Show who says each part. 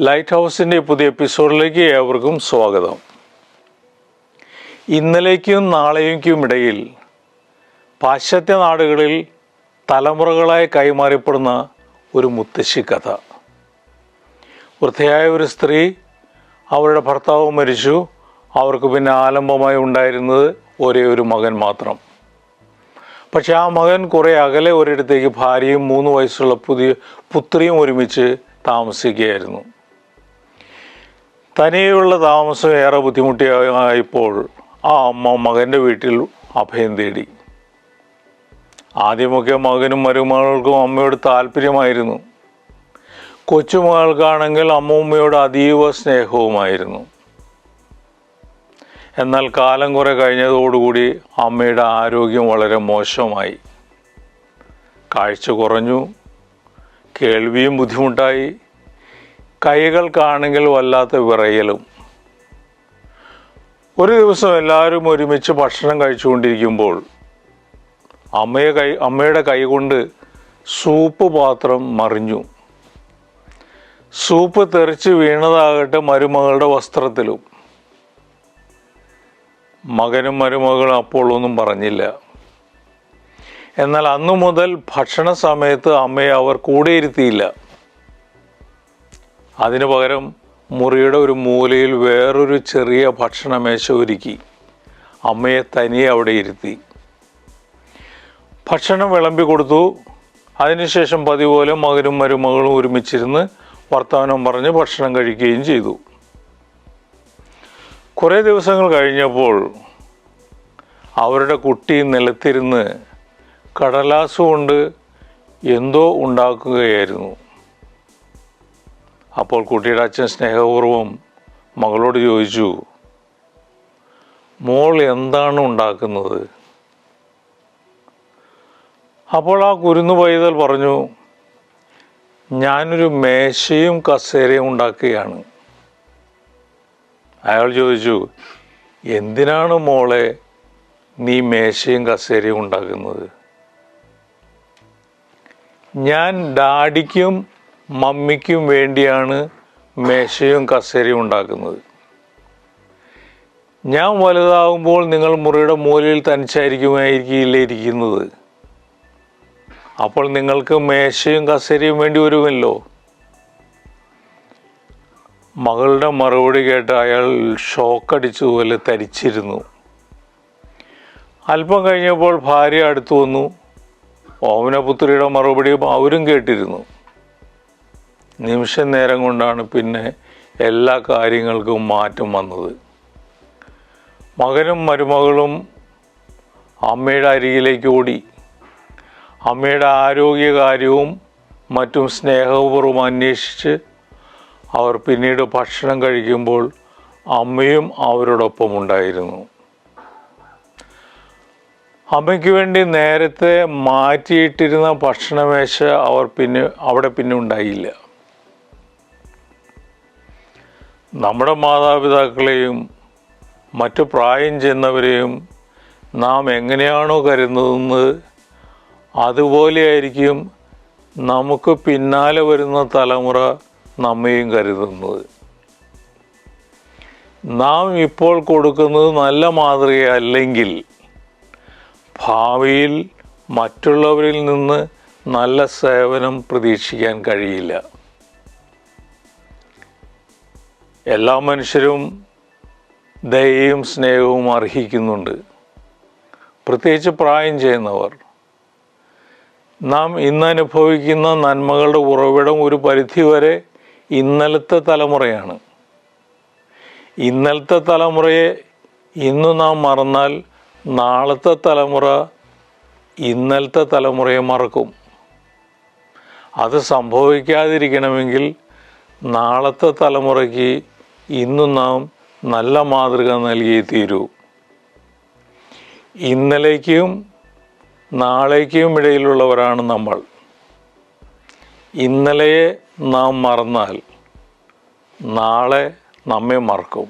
Speaker 1: Light ഹൗസിന്റെ പുതിയ എപ്പിസോഡിലേക്ക് ഏവർക്കും സ്വാഗതം. ഇന്നലേക്കും നാളേക്കും ഇടയിൽ പാശ്ചാത്യ നാടുകളിൽ തലമുറകളായി കൈമാറിപ്പെടുന്ന ഒരു മുത്തശ്ശി കഥ. വൃദ്ധയായ ഒരു സ്ത്രീ അവരുടെ ഭർത്താവ് മരിച്ചു. അവർക്ക് പിന്നെ ആലംബമായി ഉണ്ടായിരുന്നത് ഒരേ ഒരു മകൻ മാത്രം. പക്ഷെ ആ മകൻ കുറേ അകലെ ഒരിടത്തേക്ക് ഭാര്യയും മൂന്ന് വയസ്സുള്ള പുതിയ പുത്രിയും ഒരുമിച്ച് താമസിക്കുകയായിരുന്നു. തനിയെയുള്ള താമസം ഏറെ ബുദ്ധിമുട്ടിയായപ്പോൾ ആ അമ്മ മകന്റെ വീട്ടിൽ അഭയം തേടി. ആദ്യമൊക്കെ മകനും മരുമകൾക്കും അമ്മയോട് താല്പര്യമായിരുന്നു. കൊച്ചുമകൾക്കാണെങ്കിൽ അമ്മൂമ്മയോട് അതീവ സ്നേഹവുമായിരുന്നു. എന്നാൽ കാലം കുറെ കഴിഞ്ഞതോടുകൂടി അമ്മയുടെ ആരോഗ്യം വളരെ മോശമായി. കാഴ്ച കുറഞ്ഞു കേൾവിയും ബുദ്ധിമുട്ടായി. കൈകൾക്കാണെങ്കിൽ വല്ലാത്ത വിറയലും. ഒരു ദിവസം എല്ലാവരും ഒരുമിച്ച് ഭക്ഷണം കഴിച്ചുകൊണ്ടിരിക്കുമ്പോൾ അമ്മയെ കൈ അമ്മയുടെ കൈ കൊണ്ട് സൂപ്പ് പാത്രം മറിഞ്ഞു. സൂപ്പ് തെറിച്ച് വീണതാകട്ടെ മരുമകളുടെ വസ്ത്രത്തിലും. മകനും മരുമകളും അപ്പോൾ ഒന്നും പറഞ്ഞില്ല. എന്നാൽ അന്നു മുതൽ ഭക്ഷണ സമയത്ത് അമ്മയെ അവർ കൂടെ ഇരുത്തിയില്ല. അതിനു പകരം മുറിയുടെ ഒരു മൂലയിൽ വേറൊരു ചെറിയ ഭക്ഷണമേശ ഒരുക്കി. അമ്മയെ തനിയെ അവിടെ ഇരുത്തി. ഭക്ഷണം വിളമ്പി കൊടുത്തു. അതിനുശേഷം പതിവ് പോലെ മകനും മരുമകളും ഒരുമിച്ചിരുന്ന് വർത്തമാനം പറഞ്ഞ് ഭക്ഷണം കഴിക്കുകയും ചെയ്തു. കുറേ ദിവസങ്ങൾ കഴിഞ്ഞപ്പോൾ അവരുടെ കുട്ടി നിലത്തിരുന്ന് കടലാസ് കൊണ്ട് എന്തോ ഉണ്ടാക്കുകയായിരുന്നു. അപ്പോൾ കുട്ടിയുടെ അച്ഛൻ സ്നേഹപൂർവം മകളോട് ചോദിച്ചു മോൾ എന്താണ് ഉണ്ടാക്കുന്നത്? അപ്പോൾ ആ കുരുന്നു പൈതൽ പറഞ്ഞു ഞാനൊരു മേശയും കസേരയും ഉണ്ടാക്കുകയാണ്. അയാൾ ചോദിച്ചു എന്തിനാണ് മോളെ നീ മേശയും കസേരയും ഉണ്ടാക്കുന്നത്? ഞാൻ ഡാഡിക്കും മമ്മിക്കും വേണ്ടിയാണ് മേശയും കസേരയും ഉണ്ടാക്കുന്നത്. ഞാൻ വലുതാകുമ്പോൾ നിങ്ങൾ മുറിയുടെ മൂലയിൽ തനിച്ചായിരിക്കുമായിരിക്കില്ലേ ഇരിക്കുന്നത്. അപ്പോൾ നിങ്ങൾക്ക് മേശയും കസേരയും വേണ്ടി വരുമല്ലോ. മകളുടെ മറുപടി കേട്ട് അയാൾ ഷോക്കടിച്ചതുപോലെ തരിച്ചിരുന്നു. അല്പം കഴിഞ്ഞപ്പോൾ ഭാര്യ അടുത്തു വന്നു. ഓമനപുത്രിയുടെ മറുപടിയും അവരും കേട്ടിരുന്നു. നിമിഷ നേരം കൊണ്ടാണ് പിന്നെ എല്ലാ കാര്യങ്ങൾക്കും മാറ്റം വന്നത്. മകനും മരുമകളും അമ്മയുടെ അരികിലേക്ക് ഓടി. അമ്മയുടെ ആരോഗ്യകാര്യവും മറ്റും സ്നേഹപൂർവം അന്വേഷിച്ച് അവർ പിന്നീട് ഭക്ഷണം കഴിക്കുമ്പോൾ അമ്മയും അവരോടൊപ്പം ഉണ്ടായിരുന്നു. അമ്മയ്ക്ക് വേണ്ടി നേരത്തെ മാറ്റിയിട്ടിരുന്ന ഭക്ഷണമേശ അവർ പിന്നെ അവിടെ പിന്നെ ഉണ്ടായില്ല. നമ്മുടെ മാതാപിതാക്കളെയും മറ്റു പ്രായം ചെന്നവരെയും നാം എങ്ങനെയാണോ കരുതുന്നത് അതുപോലെയായിരിക്കും നമുക്ക് പിന്നാലെ വരുന്ന തലമുറ നമ്മയും കരുതുന്നത്. നാം ഇപ്പോൾ കൊടുക്കുന്നത് നല്ല മാതൃകയല്ലെങ്കിൽ ഭാവിയിൽ മറ്റുള്ളവരിൽ നിന്ന് നല്ല സേവനം പ്രതീക്ഷിക്കാൻ കഴിയില്ല. എല്ലാ മനുഷ്യരും ദയയും സ്നേഹവും അർഹിക്കുന്നുണ്ട്. പ്രത്യേകിച്ച് പ്രായം ചെയ്യുന്നവർ. നാം ഇന്ന് അനുഭവിക്കുന്ന നന്മകളുടെ ഉറവിടം ഒരു പരിധിവരെ ഇന്നലത്തെ തലമുറയാണ്. ഇന്നലത്തെ തലമുറയെ ഇന്ന് നാം മറന്നാൽ നാളത്തെ തലമുറ ഇന്നലത്തെ തലമുറയെ മറക്കും. അത് സംഭവിക്കാതിരിക്കണമെങ്കിൽ നാളത്തെ തലമുറയ്ക്ക് ഇന്നും നാം നല്ല മാതൃക നൽകിയേ തീരൂ. ഇന്നലേക്കും നാളേക്കും ഇടയിലുള്ളവരാണ് നമ്മൾ. ഇന്നലെയെ നാം മറന്നാൽ നാളെ നമ്മെ മറക്കും.